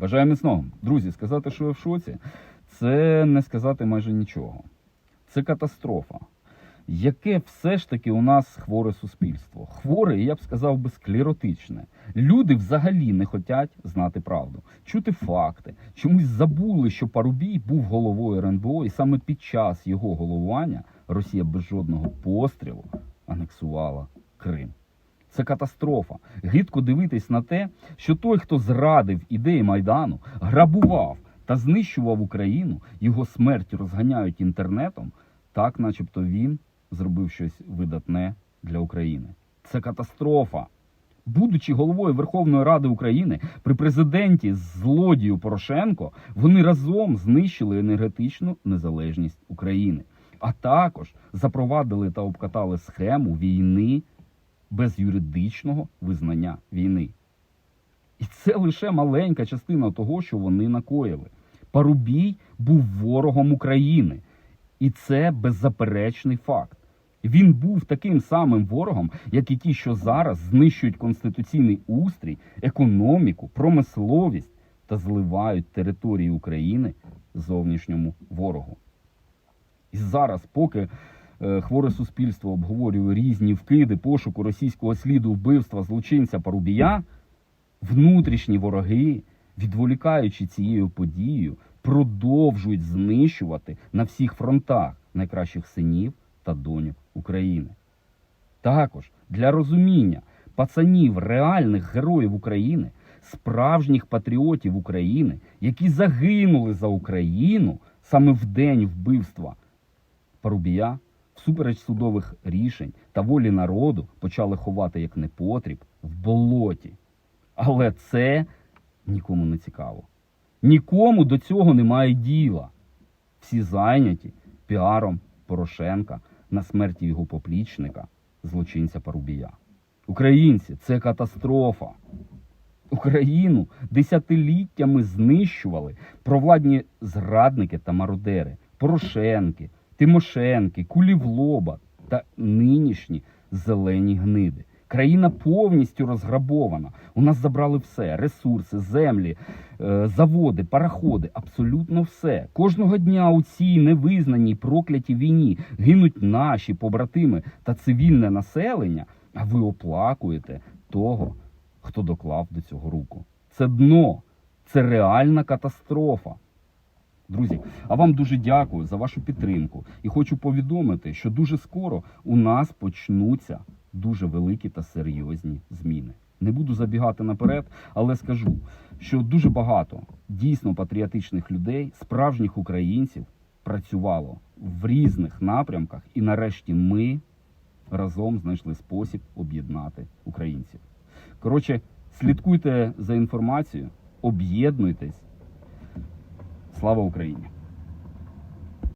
Бажаю міцного. Друзі, сказати, що я в шоці, це не сказати майже нічого. Це катастрофа. Яке все ж таки у нас хворе суспільство? Хворе, я б сказав би, склеротичне. Люди взагалі не хочуть знати правду, чути факти. Чомусь забули, що Парубій був головою РНБО, і саме під час його головування Росія без жодного пострілу анексувала Крим. Це катастрофа. Гидко дивитись на те, що той, хто зрадив ідеї Майдану, грабував та знищував Україну, його смерть розганяють інтернетом, так начебто він зробив щось видатне для України. Це катастрофа. Будучи головою Верховної Ради України при президенті злодію Порошенко, вони разом знищили енергетичну незалежність України, а також запровадили та обкатали схему війни без юридичного визнання війни. І це лише маленька частина того, що вони накоїли. Парубій був ворогом України, і це беззаперечний факт. Він був таким самим ворогом, як і ті, що зараз знищують конституційний устрій, економіку, промисловість та зливають території України зовнішньому ворогу. І зараз, поки хворе суспільство обговорює різні вкиди пошуку російського сліду вбивства злочинця Парубія, внутрішні вороги, відволікаючи цією подією, продовжують знищувати на всіх фронтах найкращих синів та доньок України. Також для розуміння пацанів, реальних героїв України, справжніх патріотів України, які загинули за Україну саме в день вбивства Парубія, всупереч судових рішень та волі народу почали ховати як непотріб в болоті. Але це нікому не цікаво. Нікому до цього немає діла. Всі зайняті піаром Порошенка на смерті його поплічника, злочинця Парубія. Українці, це катастрофа. Україну десятиліттями знищували провладні зрадники та мародери, Порошенки, Тимошенки, кулі в лоба та нинішні зелені гниди. Країна повністю розграбована. У нас забрали все: ресурси, землі, е, заводи, параходи, абсолютно все. Кожного дня у цій невизнаній проклятій війні гинуть наші побратими та цивільне населення, а ви оплакуєте того, хто доклав до цього руку. Це дно, це реальна катастрофа. Друзі, а вам дуже дякую за вашу підтримку і хочу повідомити, що дуже скоро у нас почнуться дуже великі та серйозні зміни. Не буду забігати наперед, але скажу, що дуже багато дійсно патріотичних людей, справжніх українців, працювало в різних напрямках, і нарешті ми разом знайшли спосіб об'єднати українців. Коротше, слідкуйте за інформацією, об'єднуйтесь. Слава Україні!